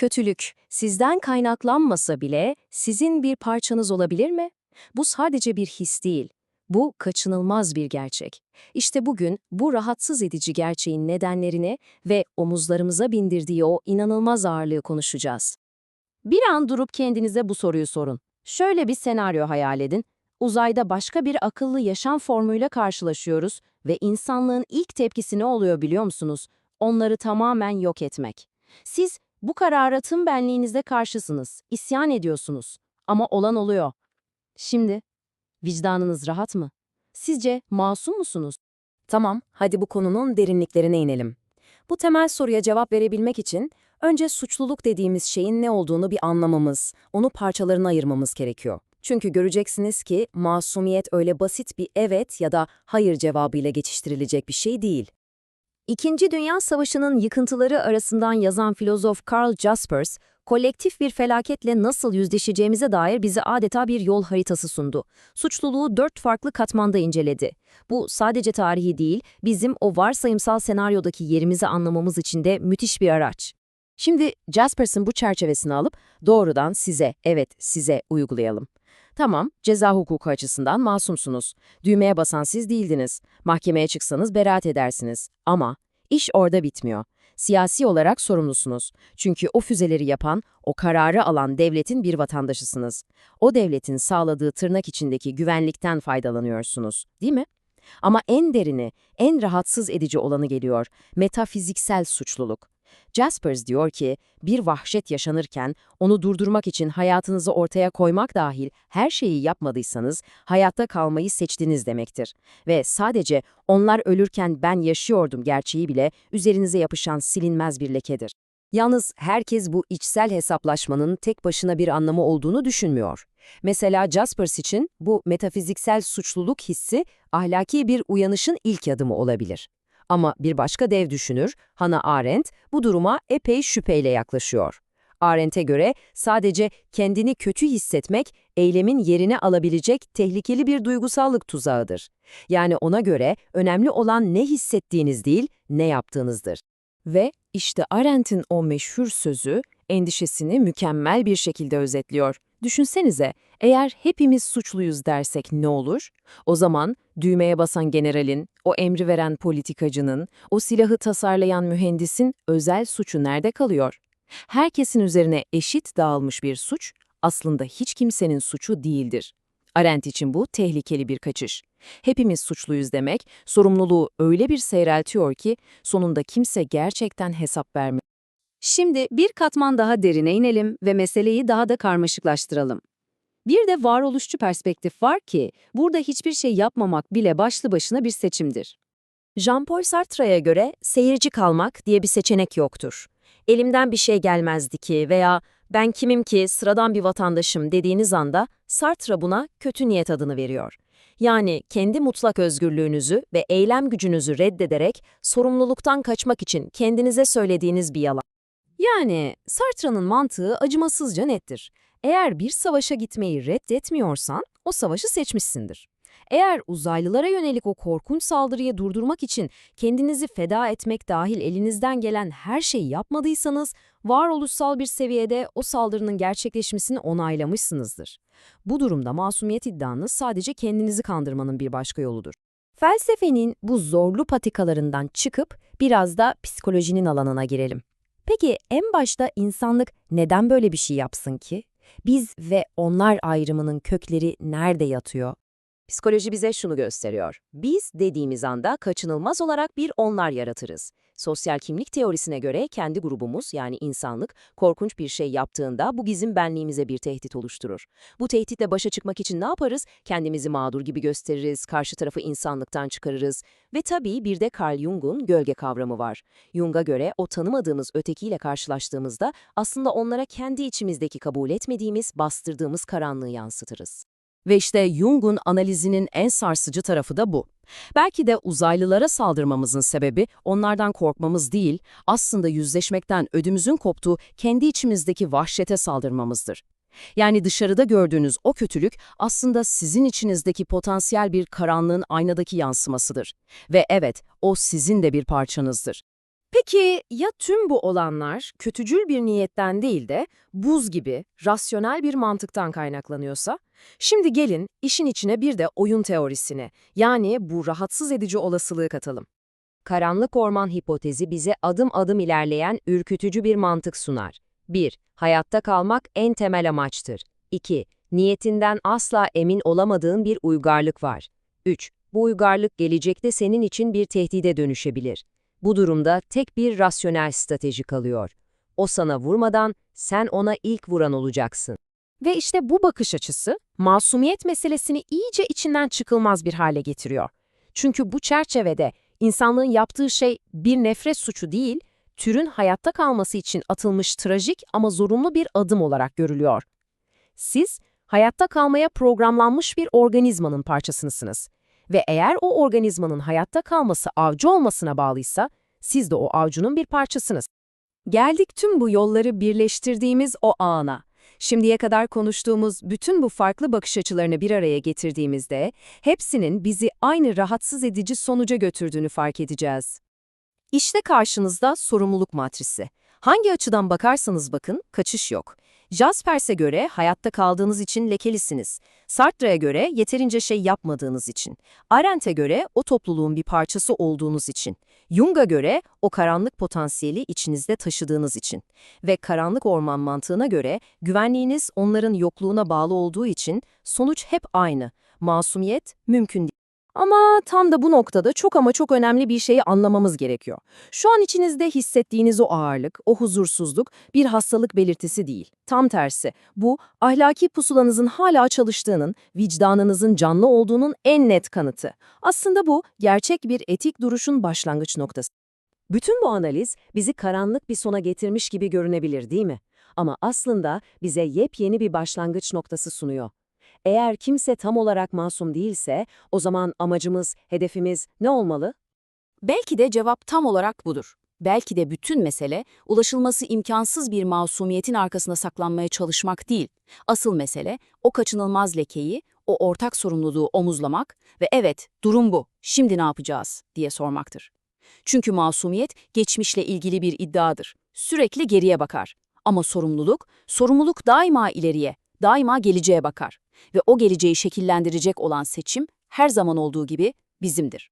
Kötülük sizden kaynaklanmasa bile sizin bir parçanız olabilir mi? Bu sadece bir his değil. Bu kaçınılmaz bir gerçek. İşte bugün bu rahatsız edici gerçeğin nedenlerini ve omuzlarımıza bindirdiği o inanılmaz ağırlığı konuşacağız. Bir an durup kendinize bu soruyu sorun. Şöyle bir senaryo hayal edin. Uzayda başka bir akıllı yaşam formuyla karşılaşıyoruz ve insanlığın ilk tepkisi ne oluyor biliyor musunuz? Onları tamamen yok etmek. Siz bu karara tüm benliğinizde karşısınız, isyan ediyorsunuz. Ama olan oluyor. Şimdi, vicdanınız rahat mı? Sizce masum musunuz? Tamam, hadi bu konunun derinliklerine inelim. Bu temel soruya cevap verebilmek için önce suçluluk dediğimiz şeyin ne olduğunu bir anlamamız, onu parçalarına ayırmamız gerekiyor. Çünkü göreceksiniz ki masumiyet öyle basit bir evet ya da hayır cevabıyla geçiştirilecek bir şey değil. İkinci Dünya Savaşı'nın yıkıntıları arasından yazan filozof Karl Jaspers, kolektif bir felaketle nasıl yüzleşeceğimize dair bize adeta bir yol haritası sundu. Suçluluğu dört farklı katmanda inceledi. Bu sadece tarihi değil, bizim o varsayımsal senaryodaki yerimizi anlamamız için de müthiş bir araç. Şimdi Jaspers'ın bu çerçevesini alıp doğrudan size, evet size uygulayalım. Tamam, ceza hukuku açısından masumsunuz. Düğmeye basan siz değildiniz. Mahkemeye çıksanız beraat edersiniz. Ama iş orada bitmiyor. Siyasi olarak sorumlusunuz. Çünkü o füzeleri yapan, o kararı alan devletin bir vatandaşısınız. O devletin sağladığı tırnak içindeki güvenlikten faydalanıyorsunuz, değil mi? Ama en derini, en rahatsız edici olanı geliyor, metafiziksel suçluluk. Jaspers diyor ki, bir vahşet yaşanırken onu durdurmak için hayatınızı ortaya koymak dahil her şeyi yapmadıysanız hayatta kalmayı seçtiniz demektir. Ve sadece onlar ölürken ben yaşıyordum gerçeği bile üzerinize yapışan silinmez bir lekedir. Yalnız herkes bu içsel hesaplaşmanın tek başına bir anlamı olduğunu düşünmüyor. Mesela Jaspers için bu metafiziksel suçluluk hissi ahlaki bir uyanışın ilk adımı olabilir. Ama bir başka dev düşünür, Hannah Arendt, bu duruma epey şüpheyle yaklaşıyor. Arendt'e göre sadece kendini kötü hissetmek, eylemin yerini alabilecek tehlikeli bir duygusallık tuzağıdır. Yani ona göre önemli olan ne hissettiğiniz değil, ne yaptığınızdır. Ve işte Arendt'in o meşhur sözü, endişesini mükemmel bir şekilde özetliyor. Düşünsenize, eğer hepimiz suçluyuz dersek ne olur? O zaman düğmeye basan generalin, o emri veren politikacının, o silahı tasarlayan mühendisin özel suçu nerede kalıyor? Herkesin üzerine eşit dağılmış bir suç, aslında hiç kimsenin suçu değildir. Arendt için bu tehlikeli bir kaçış. Hepimiz suçluyuz demek, sorumluluğu öyle bir seyreltiyor ki sonunda kimse gerçekten hesap vermiyor. Şimdi bir katman daha derine inelim ve meseleyi daha da karmaşıklaştıralım. Bir de varoluşçu perspektif var ki, burada hiçbir şey yapmamak bile başlı başına bir seçimdir. Jean-Paul Sartre'ye göre seyirci kalmak diye bir seçenek yoktur. Elimden bir şey gelmezdi ki veya ben kimim ki sıradan bir vatandaşım dediğiniz anda Sartre buna kötü niyet adını veriyor. Yani kendi mutlak özgürlüğünüzü ve eylem gücünüzü reddederek sorumluluktan kaçmak için kendinize söylediğiniz bir yalan. Yani Sartre'nin mantığı acımasızca nettir. Eğer bir savaşa gitmeyi reddetmiyorsan o savaşı seçmişsindir. Eğer uzaylılara yönelik o korkunç saldırıyı durdurmak için kendinizi feda etmek dahil elinizden gelen her şeyi yapmadıysanız, varoluşsal bir seviyede o saldırının gerçekleşmesini onaylamışsınızdır. Bu durumda masumiyet iddianız sadece kendinizi kandırmanın bir başka yoludur. Felsefenin bu zorlu patikalarından çıkıp biraz da psikolojinin alanına girelim. Peki en başta insanlık neden böyle bir şey yapsın ki? Biz ve onlar ayrımının kökleri nerede yatıyor? Psikoloji bize şunu gösteriyor. Biz dediğimiz anda kaçınılmaz olarak bir onlar yaratırız. Sosyal kimlik teorisine göre kendi grubumuz yani insanlık korkunç bir şey yaptığında bu bizim benliğimize bir tehdit oluşturur. Bu tehditle başa çıkmak için ne yaparız? Kendimizi mağdur gibi gösteririz, karşı tarafı insanlıktan çıkarırız. Ve tabii bir de Carl Jung'un gölge kavramı var. Jung'a göre o tanımadığımız ötekiyle karşılaştığımızda aslında onlara kendi içimizdeki kabul etmediğimiz, bastırdığımız karanlığı yansıtırız. Ve işte Jung'un analizinin en sarsıcı tarafı da bu. Belki de uzaylılara saldırmamızın sebebi onlardan korkmamız değil, aslında yüzleşmekten ödümüzün koptuğu kendi içimizdeki vahşete saldırmamızdır. Yani dışarıda gördüğünüz o kötülük aslında sizin içinizdeki potansiyel bir karanlığın aynadaki yansımasıdır. Ve evet, o sizin de bir parçanızdır. Peki ya tüm bu olanlar kötücül bir niyetten değil de buz gibi rasyonel bir mantıktan kaynaklanıyorsa? Şimdi gelin işin içine bir de oyun teorisini, yani bu rahatsız edici olasılığı katalım. Karanlık orman hipotezi bize adım adım ilerleyen ürkütücü bir mantık sunar. 1. Hayatta kalmak en temel amaçtır. 2. Niyetinden asla emin olamadığın bir uygarlık var. 3. Bu uygarlık gelecekte senin için bir tehdide dönüşebilir. Bu durumda tek bir rasyonel strateji kalıyor. O sana vurmadan sen ona ilk vuran olacaksın. Ve işte bu bakış açısı masumiyet meselesini iyice içinden çıkılmaz bir hale getiriyor. Çünkü bu çerçevede insanlığın yaptığı şey bir nefret suçu değil, türün hayatta kalması için atılmış trajik ama zorunlu bir adım olarak görülüyor. Siz, hayatta kalmaya programlanmış bir organizmanın parçasısınız. Ve eğer o organizmanın hayatta kalması avcı olmasına bağlıysa, siz de o avcunun bir parçasınız. Geldik tüm bu yolları birleştirdiğimiz o ana. Şimdiye kadar konuştuğumuz bütün bu farklı bakış açılarını bir araya getirdiğimizde, hepsinin bizi aynı rahatsız edici sonuca götürdüğünü fark edeceğiz. İşte karşınızda sorumluluk matrisi. Hangi açıdan bakarsanız bakın, kaçış yok. Jaspers'e göre hayatta kaldığınız için lekelisiniz. Sartre'ye göre yeterince şey yapmadığınız için. Arendt'e göre o topluluğun bir parçası olduğunuz için. Jung'a göre o karanlık potansiyeli içinizde taşıdığınız için. Ve karanlık orman mantığına göre güvenliğiniz onların yokluğuna bağlı olduğu için sonuç hep aynı. Masumiyet mümkün değil. Ama tam da bu noktada çok ama çok önemli bir şeyi anlamamız gerekiyor. Şu an içinizde hissettiğiniz o ağırlık, o huzursuzluk bir hastalık belirtisi değil. Tam tersi, bu ahlaki pusulanızın hala çalıştığının, vicdanınızın canlı olduğunun en net kanıtı. Aslında bu gerçek bir etik duruşun başlangıç noktası. Bütün bu analiz bizi karanlık bir sona getirmiş gibi görünebilir değil mi? Ama aslında bize yepyeni bir başlangıç noktası sunuyor. Eğer kimse tam olarak masum değilse, o zaman amacımız, hedefimiz ne olmalı? Belki de cevap tam olarak budur. Belki de bütün mesele ulaşılması imkansız bir masumiyetin arkasına saklanmaya çalışmak değil. Asıl mesele o kaçınılmaz lekeyi, o ortak sorumluluğu omuzlamak ve evet durum bu, şimdi ne yapacağız diye sormaktır. Çünkü masumiyet geçmişle ilgili bir iddiadır. Sürekli geriye bakar. Ama sorumluluk, sorumluluk daima ileriye, daima geleceğe bakar. Ve o geleceği şekillendirecek olan seçim her zaman olduğu gibi bizimdir.